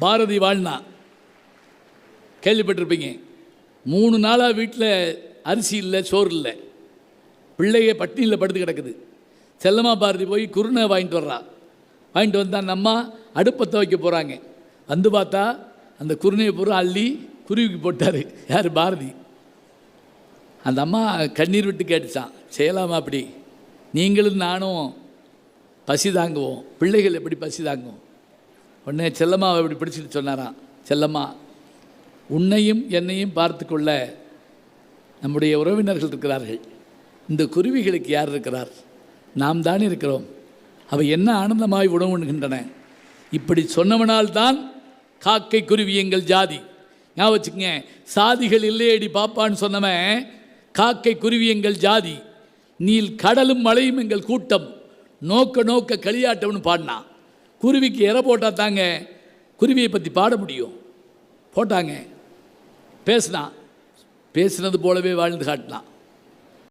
பாரதி வாழ்னா. கேள்விப்பட்டிருப்பீங்க. மூணு நாளாக வீட்டில் அரிசி இல்லை சோறு இல்லை. பிள்ளைய பட்டினியில் படுத்து கிடக்குது. செல்லம்மா பாரதி போய் குருணை வாங்கிட்டு வர்றா. வாங்கிட்டு வந்தால் அந்த அம்மா அடுப்பை துவைக்க போகிறாங்க வந்து பார்த்தா அந்த குருணையை பூரா அள்ளி குருவிக்கு போட்டார். யார்? பாரதி. அந்த அம்மா கண்ணீர் விட்டு கேட்டுச்சான் செய்யலாமா அப்படி? நீங்களும் நானும் பசி தாங்குவோம். பிள்ளைகள் எப்படி பசி தாங்குவோம்? உடனே செல்லம்மாவை இப்படி பிடிச்சிட்டு சொன்னாராம் செல்லம்மா உன்னையும் என்னையும் பார்த்து கொள்ள நம்முடைய உறவினர்கள் இருக்கிறார்கள். இந்த குருவிகளுக்கு யார் இருக்கிறார்? நாம் தான் இருக்கிறோம். அவை என்ன ஆனந்தமாய் உணவுகின்றன? இப்படி சொன்னவனால்தான் காக்கை குருவி எங்கள் ஜாதி. ஞாபகம் வச்சுக்கங்க சாதிகள் இல்லையடி பாப்பான்னு சொன்னவன் காக்கை குருவி எங்கள் ஜாதி. நீல் கடலும் மலையும் எங்கள் கூட்டம். நோக்க நோக்க களியாட்டம்னு பாடினான். குருவிக்கு எரை போட்டால் தாங்க குருவியை பற்றி பாட முடியும். போட்டாங்க. பேசினான் பேசினது போலவே வாழ்ந்து காட்டினான்.